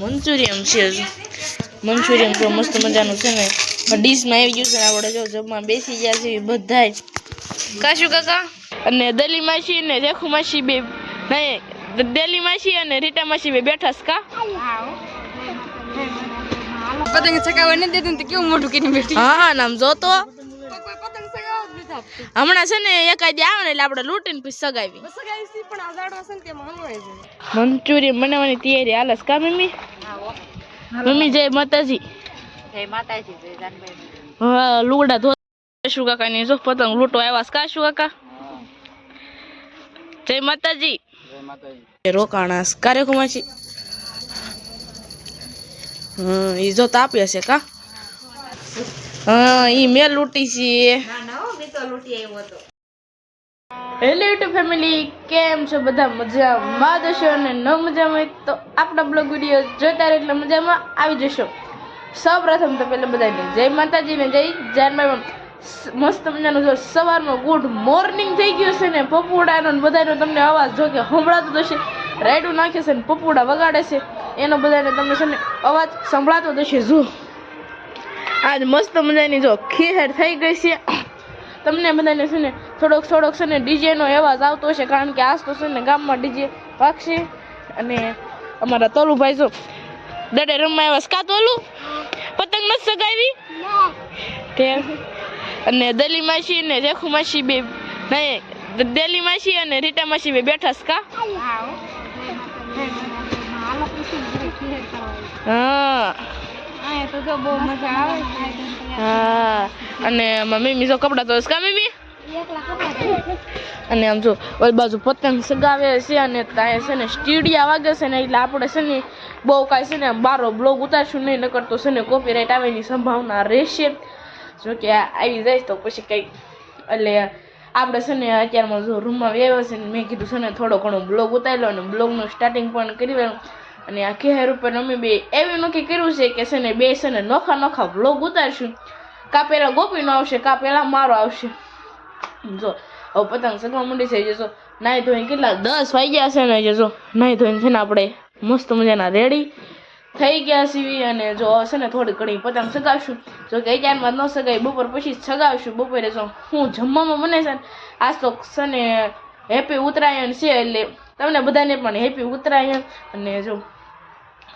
મંચુરિયમ છે. મંચુરિયમ તો મસ્ત મજાનું છે ને. ડીશમાં આવી ગયું છે આપણે જો જમવા બેસી ગયા છે બધાય. કાશુ કાકા? અને દલી માસી ને રેખુ માસી બે નહીં દેલી માસી અને રીટા માસી બે બેઠા છે કા? પતંગ ચકાવવા નહીં દેતું કેવું મોટું કરીને બેઠી? હા હા નામ જો હમણાં છે ને એકાદી આવે ને એટલે આપણે લૂંટીને પછી સગાવી. બસ પણ આ દાડવા છે ને તે માનવાય છે મંચુરિયન બનાવવાની તૈયારી હાલે કા મમ્મી? મમ્મી જય માતાજી. જય માતાજી જય જાનભાઈ હા લુગડા ધો શું કાકા ની જો પતંગ લૂંટો આવ્યા કા શું કાકા? જય માતાજી. રોકાણા છે. કારે કુમાસી હા ઈ જો તાપ્યા છે કા? હા ઈ મેં લૂંટી છે. તો લૂંટી આવ્યો હતો. હેલો યુટ્યુબ ફેમિલી કેમ છો બધા? મજામાં જશો અને ન મજામાં હોય તો આપણા બ્લોગ વીડિયો જોતા રહે એટલે મજામાં આવી જશો. સૌપ્રથમ તો પહેલાં બધાને જય માતાજીને જય જાનભાઈ મસ્ત મજાનું જો સવારનો ગુડ મોર્નિંગ થઈ ગયું છે ને, પપુડાનો બધાનો તમને અવાજ જો કે સંભળાતો થશે રાયડું નાખે છે ને, પપુડા વગાડે છે. એનો બધાને તમને છે ને અવાજ સંભળાતો થશે જો આજ મસ્ત મજાની જો ખીહેર થઈ ગઈ છે. તમને બધાને છે ને થોડોક થોડોક છે ને ડીજેનો અવાજ આવતો હશે કારણ કે આજ તો છે ને ગામમાં ડીજે વાગશે. અને અમારા તોલુભાઈ જો દડે રમવા આવ્યા છે. કા તોલું પતંગ નથી સગાવી? અને દલી માસી ને રેખુ માસી બે નહીં દેલી માસી અને રીટા માસી બે બેઠા કા? હા. તો બહુ મજા આવે હા. અને મમ્મી મીઝો કપડા તો કા મમ્મી? અને આમ જો, ઓલી બાજુ પતંગ સગાવે છે અને ત્યાં છે ને સ્ટીડિયા વાગે છે ને, એટલે આપણે છે ને બહુ કાંઈ છે ને બારો બ્લોગ ઉતારશું નહીં, નકર તો છે ને કોપીરાઇટ આવવાની સંભાવના રહેશે. જો કે આવી જાય તો પછી કંઈક એટલે આપણે છે ને અત્યારમાં જો રૂમમાં વ્યવહાર છે ને, મેં કીધું છે ને થોડો ઘણો બ્લોગ ઉતારી લો અને બ્લોગનું સ્ટાર્ટિંગ પણ કરી લેવાનું અને આ ખેર ઉપર અમે બે, એવું નક્કી કર્યું છે કે છે ને બે છે ને નોખા નોખા બ્લોગ ઉતારશું. કા પહેલાં ગોપીનો આવશે કા પહેલાં મારો આવશે. જો, હવે પતંગ સગવા મંડી થઈ જશો નાહી ધોઈને કેટલા દસ વાગ્યા છે ને જશો નાહી ધોઈને છે ને આપણે મસ્ત મજાના રેડી થઈ ગયા સીવી અને જો હશે ને થોડી ઘણી પતંગ સગાવશું. જો કે અત્યારમાં ન સગાવી બપોર પછી સગાવશું. બપોરે જો હું જમવામાં બને છે ને, આજ તો છે ને હેપી ઉત્તરાયણ છે એટલે તમને બધાને પણ હેપી ઉત્તરાયણ અને જો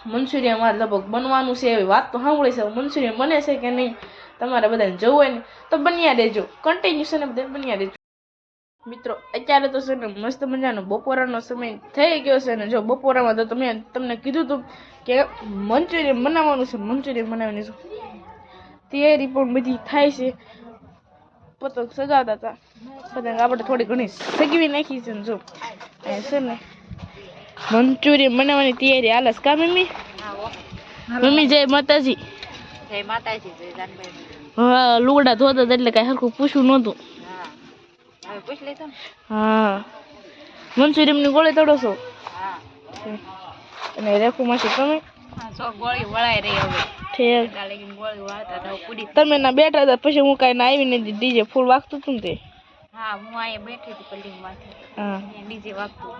મંચુરિયન લગભગ બનવાનું છે, એવી વાત તો સાંભળી છે. મંચુરિયન બને છે કે નહીં? તમારે બધાને જવું હોય ને તો બન્યા દેજો કન્ટિન્યુ છે બધા બન્યા દેજો મિત્રો અત્યારે તો છે ને મસ્ત મજાનો બપોરાનો સમય થઈ ગયો છે ને. જો બપોરામાં તો તમે તમને કીધું હતું કે મંચુરિયન બનાવવાનું છે મંચુરિયન બનાવીને જો તૈયારી પણ બધી થાય છે. પતંગ સજાવતા હતા. પતંગ આપણે થોડી ઘણી સગવી નાખી છે ને જો. એ છે ને મંચુરિયન બનાવવાની તૈયારી. હાલે કા મમ્મી? મમ્મી જય માતાજી. જય માતાજી જય જાનભાઈ હા લુગડા ધોતા એટલે કાંઈ હરખું પૂછવું નહોતું. હા. લેતો મંચુરિયનની ગોળી તળો છો? હા. અને રેખું માસી તમે? હા સો ગોળી વળાઈ રહી હવે. ઠેક કાલે લગીને ગોળી વાળતા પૂરી. તમે ના બેઠા હતા પછી હું કઈ ના નથી ડીજે ફૂલ વાગતું હતું તે? હા હું અહીંયા બેઠી હતી પલ્લી માથે. હા. ડીજે વાગતું.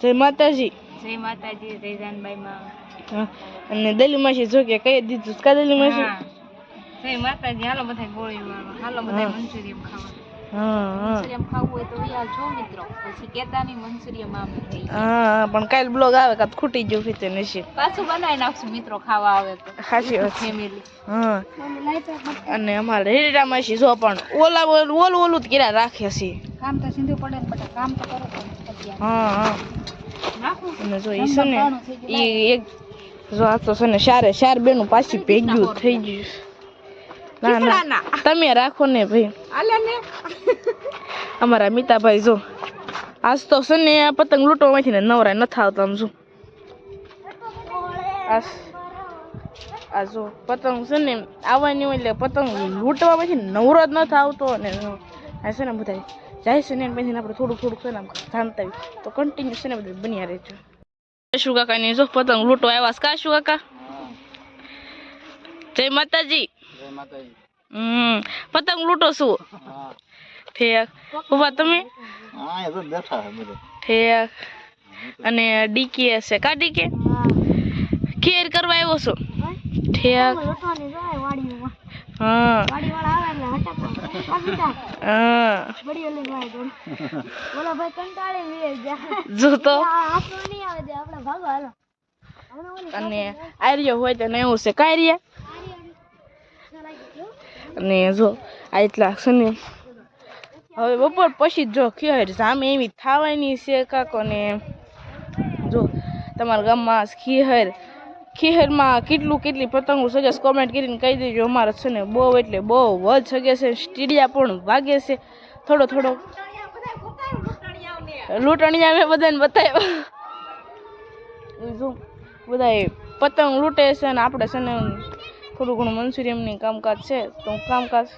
જય માતાજી. જય માતાજી જય જાનબાઈ માં અને દલી માસી જો કે કઈ દીધું કા દલી માસી? હા. જય માતાજી હાલો બધા ગોળી હાલો બધા મંચુરિયમ ખાવા. હા હા. મંચુરિયમ ખાવું હોય તો વ્યાલ છો મિત્રો પછી કેતા મંચુરિયમ આમ થઈ હા હા, પણ કાલ બ્લોગ આવે કાં ખૂટી ગયું ફીતે નસીબ. પાછું બનાવી નાખશું મિત્રો ખાવા આવે તો. વાત. ફેમિલી હા. અને અમારે રેડા માસી જો પણ ઓલા ઓલું ઓલું ઓલું જ કર્યા રાખે છે. કામ તો સીધું પડે ને કામ તો કરો હા હા. નાખું અને જો ઈ છે ને ઈ એક જો આ તો છે ને શારે શાર બેનું પાછી ભેગ્યું થઈ ગયું. ના ના. ના તમે રાખો ને ભાઈ. અમારા મિતાભાઈ જો આજ તો છે ને આ પતંગ લૂંટવામાંથી ને નવરાય નથી આવતા આમ જો. આ જો પતંગ છે ને આવવાની હોય એટલે પતંગ લૂંટવામાંથી નવરો જ નથી આવતો અને આ છે ને બધા જાય છે ને પછી આપણે થોડું થોડુંક છે ને આમ જાણતા તો કન્ટિન્યુ છે ને બધું બન્યા રહેજો. શું કાકા ની જો પતંગ લૂંટો આવ્યા છે. કા શું કાકા? જય માતાજી. હમ પતંગ લૂંટો શું ઠેક ઊભા તમે? ઠેક અને ડીકે હશે કા ડીકે? ખેર કરવા આવ્યો છો. ઠેક. હા. અને આર્ય હોય તો એવું છે. કાર્ય અને જો આ એટલા છે હવે બપોર પછી જો ખીર સામે એવી થવાની છે કાકો ને જો તમારા ગામમાં ખીહર ખીહરમાં કેટલું કેટલી પતંગો સગેસ કોમેન્ટ કરીને કહી દેજો. અમારે છે ને બહુ એટલે બહુ વધ સગે છે સ્ટીડિયા પણ વાગે છે. થોડો થોડો લૂંટણિયા મેં બધાને બતાવ્યા. જો બધાય પતંગ લૂંટે છે ને આપણે છે ને થોડું ઘણું મનસુરિયમની કામકાજ છે, તો કામકાજ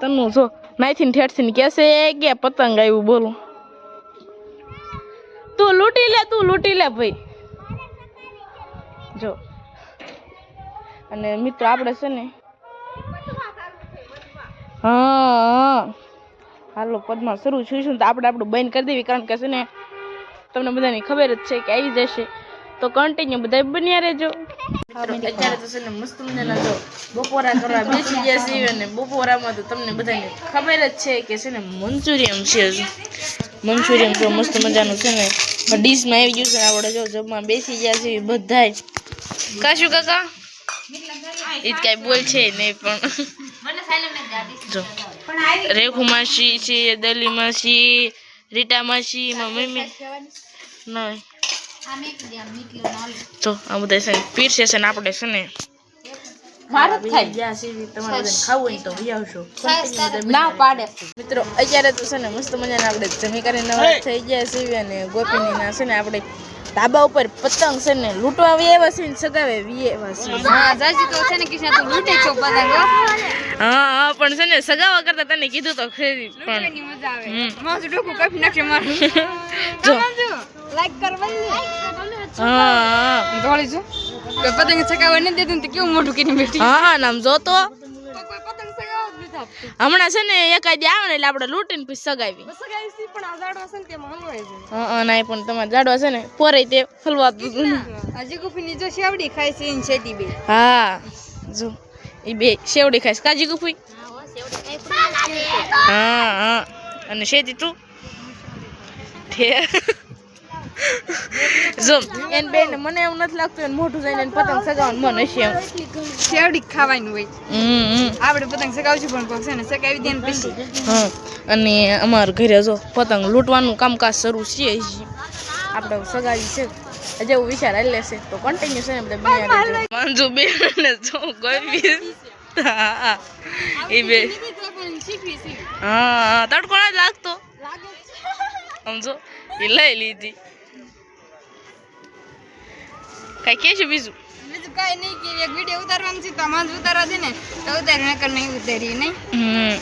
તનું જો નાઈથી ઠેઠથી કહેશે કે પતંગ આવ્યું બોલું. તું લૂંટી લે, તું લૂંટી લે ભાઈ. જો. અને મિત્રો આપણે છે ને હાલો, પદમાં શરૂ છું તો આપણે આપણું બંધ કરી દેવી કારણ કે છે ને તમને બધાની ખબર જ છે કે આવી જશે. તો કન્ટિન્યુ બધા બન્યા રહેજો. તો બેસી ગયા બપોરામાં તો તમને બધાને ખબર જ છે કે છે ને મંચુરિયમ છે મંચુરિયમ જો મસ્ત મજાનું છે ને ડીશમાં આવી ગયું છે જમવા બેસી ગયા છે બધાય. કાશુ કાકા? એ કાંઈ બોલ છે. નહીં પણ જો રેખુ માસી છે દલી માસી રીટા માસી મમ્મી. નહીં. જો આ બધા છે પીરશે છે ને આપણે છે ને. તમારે બધાને ખાવું હોય તો લઈ આવશો ના પાડે. મિત્રો અત્યારે તો છે ને મસ્ત મજાના આપણે જમી કરીને થઈ ગયા છીએ અને ગોપીની ના છે ને આપણે ધાબા ઉપર પતંગ છે ને લૂંટવા વી આવ્યા છે ને સગાવે વી આવ્યા છે. હા જાજી તો છે ને કિશન તું લૂંટે છો પતંગ હા? હા પણ છે ને સગાવા કરતા તને કીધું તો ખરી પણ. મજા આવે. મારું ડોકું કાપી નાખે મારું. જો. લાઈક કરવાની હા હા. ધોળી જો પતંગ ચગાવવા ન દેતું તો કેવું મોટું કરીને બેઠી હા હા નામ જોતો. હમણાં છે ને એકાદ આવે ને એટલે આપણે લૂંટીને પછી સગાવી હા ના પણ તમારે જાડવા છે ને પોરે તે ફલવા હજી ગુફીની જો શેવડી ખાય છે એની છેતી બે. હા જો એ બે શેવડી ખાઈશ કાજી ગુફી હા હા અને શેતી તું? ઠે જો એન બેન મને એવું નથી લાગતું એને મોઢું જઈને એને પતંગ સગાવવાનું મન હશે એમ. શેવડી ખાવાની હોય. આપણે પતંગ ચગાવશું પણ કોક છે ને સગાવી દે પછી. હા અને અમારા ઘરે જો પતંગ લૂંટવાનું કામકાજ શરૂ છે આપણે સગાવી છે. હજે હું વિચાર આવી લેશે. તો કન્ટિન્યુ છે ને બધા બન્યા રહેજો. મંજુ બેન ને જો હા. એ બે. હા તડકો લાગતો. સમજો એ લઈ લીધી. કઈ કે છે બીજું. બીજું કઈ નહીં કે એક વીડિયો ઉતારવાનું છે તો જ ઉતારવા દે ને તો ઉતારી નકર નહીં ઉતારી નહીં? હમ.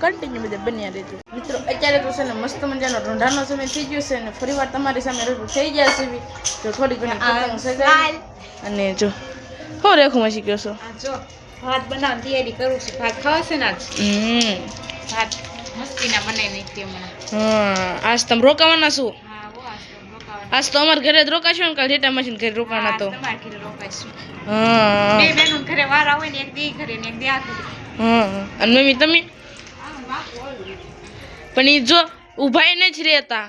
કન્ટિન્યુ બધા બન્યા રહેજો. મિત્રો અત્યારે તો છે ને મસ્ત મજાનો ઢોંઢાનો સમય થઈ ગયો છે અને ફરી વાર તમારી સામે રજૂ થઈ ગયા છે બી. તો થોડી ઘણી પતંગ સગાવી અને જો હો રેખું મસી ગયો છો. જો ભાત બનાવવાની તૈયારી કરું છું. ભાત ખાવાશે ને આજ? હમ. ભાત મસ્તીના બનાવી નાખી હમણાં. હા આજ તમે રોકાવાના શું હા હો આજ તો રોકાવાનું. આજ તો અમારા ઘરે જ રોકાશો ને કાલ મશીન ઘરે રોકાણ તો આજ તમારા ઘરે રોકાઈશું હા. બે બહેનો ઘરે વારા હોય ને એક દી ઘરે ને એક દી આ હા. અને મમ્મી તમે? પણ એ જો ઊભા જ રહેતા.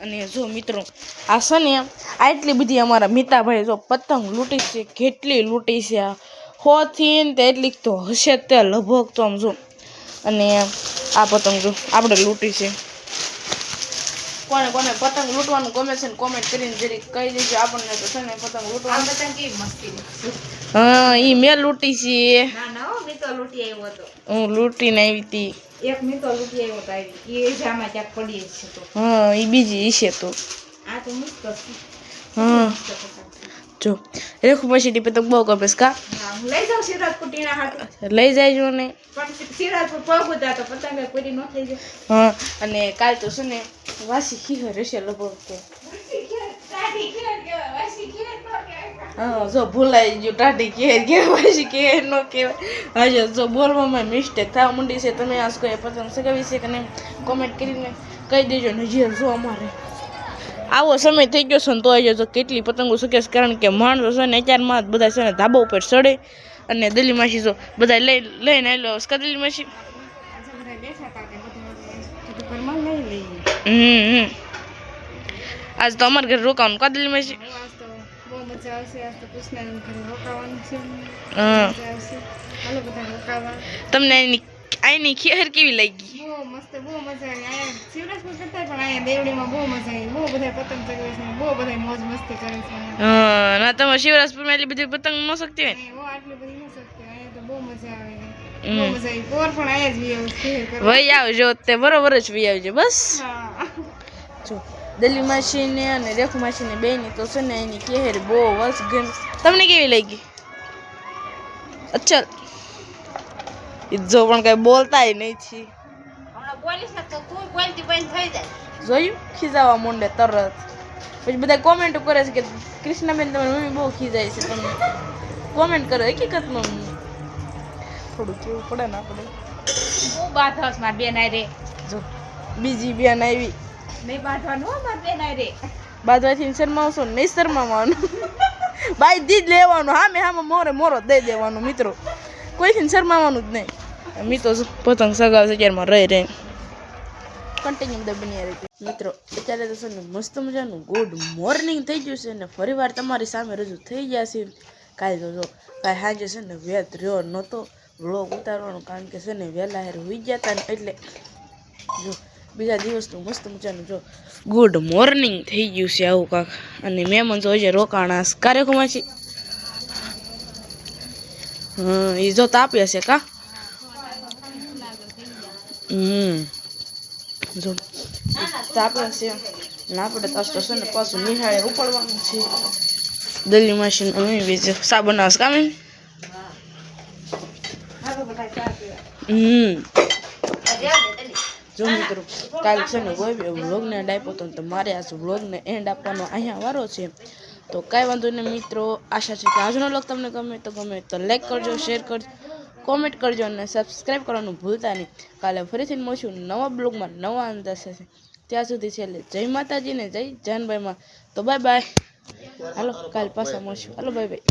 અને જો મિત્રો આ છે ને આટલી બધી અમારા મિતાભાઈ જો પતંગ લૂંટી છે કેટલી લૂંટી છે આ. હોથી ને તે એટલી તો હશે તે લગભગ તો આમ જો. અને આ પતંગ જો આપણે લૂંટી છે. કોને કોને પતંગ લૂંટવાનું ગમે છે ને કોમેન્ટ કરીને જરીક કહી દેજો આપણને તો છે ને પતંગ લૂંટવાનું. પતંગ કેવી મસ્તી હા એ મેં લૂંટી છે. ના ના હો મેં તો લૂંટી આવ્યો હતો. હું લૂંટીને આવી હતી. એક મેં તો લૂંટી આવ્યો આવી. એ જામાં ક્યાંક પડી છે તો. હા એ બીજી ઈ તો. આ તો મસ્ત છે. હા. જો રેખું પછી પતંગ બહુ ગમે કા? લઈ જાઉં શિવરાજપુર ટીણા હાટું લઈ જાયજો ને. પણ સિરાજપુર પગ તો પતંગ પૂરી ન થઈ જાય. હા અને કાલ તો શું ને વાસી ખીહર હશે લગભગ કે. હા, જો ભૂલાઈ ગયું, ટાઢી કેર કહેવાય છે કેર નો કહેવાય. હજુ જો બોલવામાં મિસ્ટેક થવા માંડી છે, તમે આ કોઈ પતંગ સગાવી છે કે નહીં કોમેન્ટ કરીને કહી દેજો ને હજી જો અમારે. આવો સમય થઈ ગયો છે ને તો આજે તો કેટલી પતંગો શકે છે, કારણ કે માણસો છે ને અત્યારમાં જ બધા છે ને ધાબા ઉપર ચડે અને દલી માસી જો બધા લઈ લઈને આવેલો કદલી દલી માસી હમ આજ તો અમારા ઘરે રોકાવાનું કાદલી રોકાવાનું છે. તમને અહીંની ખેર કેવી લાગી? મસ્ત બહુ મજા આવી. શિવરાજપુર કરતા પણ અહીંયા દેવડીમાં બહુ મજા આવી. બહુ બધા પતંગ ચગાવે છે બહુ બધા મોજ મસ્તી કરે છે હા ના તમે શિવરાજપુરમાં એટલી બધી પતંગ ન શકતી હોય ને? આટલી બધી ન શકતી અહીંયા તો બહુ મજા આવે. બહુ મજા આવી. પોર પણ અહીંયા જ વી આવું શહેર આવજો તે બરોબર જ વી આવજો બસ. હા. જો દલી માસીને અને રેખુ માસીને બેની તો છે ને એની કેહેર બહુ વસ ગમ તમને કેવી લાગી? અચ્છા. જો પણ કઈ બોલતા નહીં છી. જોયું. ખીજાવા માંડે તરત. પછી બધા કોમેન્ટ કરે છે કે કૃષ્ણાબેન તમારી મમ્મી બહુ ખીજાય છે તમને. કોમેન્ટ કરે હકીકતમાં થોડું કેવું પડે ને આપણે. બહુ બાધા મા બેન રે જો બીજી બેન આવી. નહીં બાંધવાનું બાદવાથી શરમાવશો ને નહીં શરમાવાનું બાઈ દી જ લેવાનું. હા, મેં હામાં મોરે મોરો દઈ દેવાનું, મિત્રો. કોઈથી શરમાવાનું જ નહીં. મિત્રો પતંગ સગાવશે ત્યારમાં રહી રહી. કન્ટિન્યુ બધા બની રહી મિત્રો, અત્યારે તો છે ને મસ્ત મજાનું ગુડ મોર્નિંગ થઈ ગયું છે ને ફરીવાર તમારી સામે રજૂ થઈ ગયા છે. કાલે તો જો કાંઈ સાંજે છે ને વેત રહ્યો નહોતો. વ્લોગ ઉતારવાનું, કારણ કે છે ને વહેલા હેર હોઈ ગયા હતા ને એટલે જો બીજા દિવસનું મસ્ત મજાનું જો. ગુડ મોર્નિંગ થઈ ગયું છે આવું કાંક. અને મહેમાન તો છે રોકાણા છે. કાર્યક્રમમાંથી હા એ જો તાપ્યા છે કા? હમ. જો તાપ્યા છે. ને આપણે તો તો છે ને પાછું નિહાળે ઉપાડવાનું છે. દલી મશીન અમે બીજું સા બનાવશ કામ હમ. જો મિત્રો કાલ છે ને કોઈ બી વ્લોગને આપ્યો તો તમારે મારે આ વ્લોગને એન્ડ આપવાનો અહીંયા વારો છે. તો કાંઈ વાંધો નહીં મિત્રો આશા છે કે આજનો વ્લોગ તમને ગમે તો ગમે તો લાઈક કરજો શેર કરજો કોમેન્ટ કરજો અને સબસ્ક્રાઈબ કરવાનું ભૂલતા નહીં. કાલે ફરીથી મળશું નવા બ્લોગમાં નવા અંદાજ થશે ત્યાં સુધી છેલ્લે જય માતાજીને જય જાનભાઈમાં. તો બાય બાય હાલો કાલ પાછા મળશું. હાલો બાય બાય